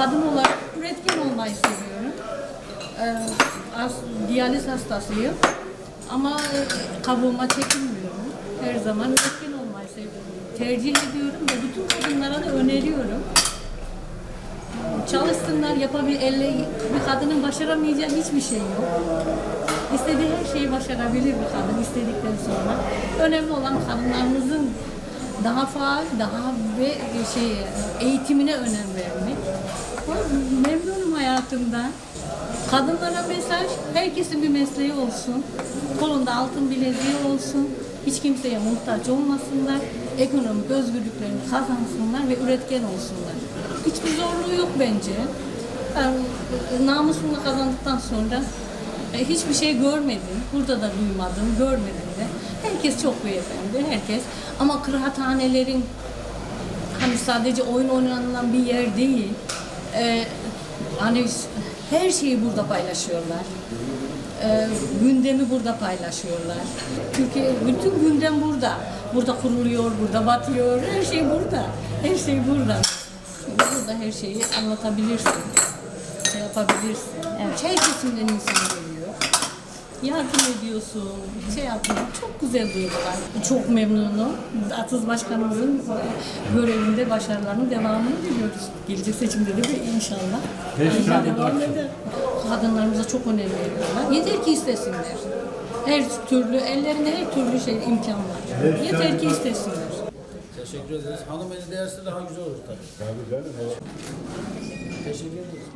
Kadın olarak üretken olmayı seviyorum. Ee, as, diyaliz hastasıyım. Ama kabuğuma çekinmiyorum. Her zaman üretken olmayı seviyorum. Tercih ediyorum ve bütün kadınlara da öneriyorum. Çalışsınlar, yapabil, elle, bir kadının başaramayacağı hiçbir şey yok. İstediği her şeyi başarabilir bir kadın istedikten sonra. Önemli olan kadınlarımızın daha faal, daha ve şey eğitimine önem vermek. Memnunum hayatımdan. Kadınlara mesaj, herkesin bir mesleği olsun. Kolunda altın bileziği olsun. Hiç kimseye muhtaç olmasınlar. Ekonomik özgürlüklerini kazansınlar ve üretken olsunlar. Hiçbir zorluğu yok bence. Ben namusunu kazandıktan sonra e, hiçbir şey görmedim. Burada da duymadım, görmedim de. Herkes çok beyefendi, herkes. Ama kıraathanelerin hani sadece oyun oynanılan bir yer değil. Ee, hani her şeyi burada paylaşıyorlar. Ee, gündemi burada paylaşıyorlar. Türkiye bütün gündem burada. Burada kuruluyor, burada batıyor. Her şey burada. Her şey burada. Burada her şeyi anlatabilirsin. Şey yapabilirsin. Evet. Her kesimden insan geliyor. Yardım ediyorsun, şey yapıyorsun. Çok güzel duygular. Çok memnunum. Atız Başkanımızın görevinde başarılarının devamını diliyoruz. Gelecek seçimde de inşallah. Teşekkür ederim. Devam eder. Kadınlarımıza çok önem veriyorlar. Yeter ki istesinler. Her türlü, ellerinde her türlü şey imkan var. Yeter ki istesinler. Teşekkür ederiz. Hanım eli değerse daha güzel olur tabii. Tabii canım. Teşekkür ederiz.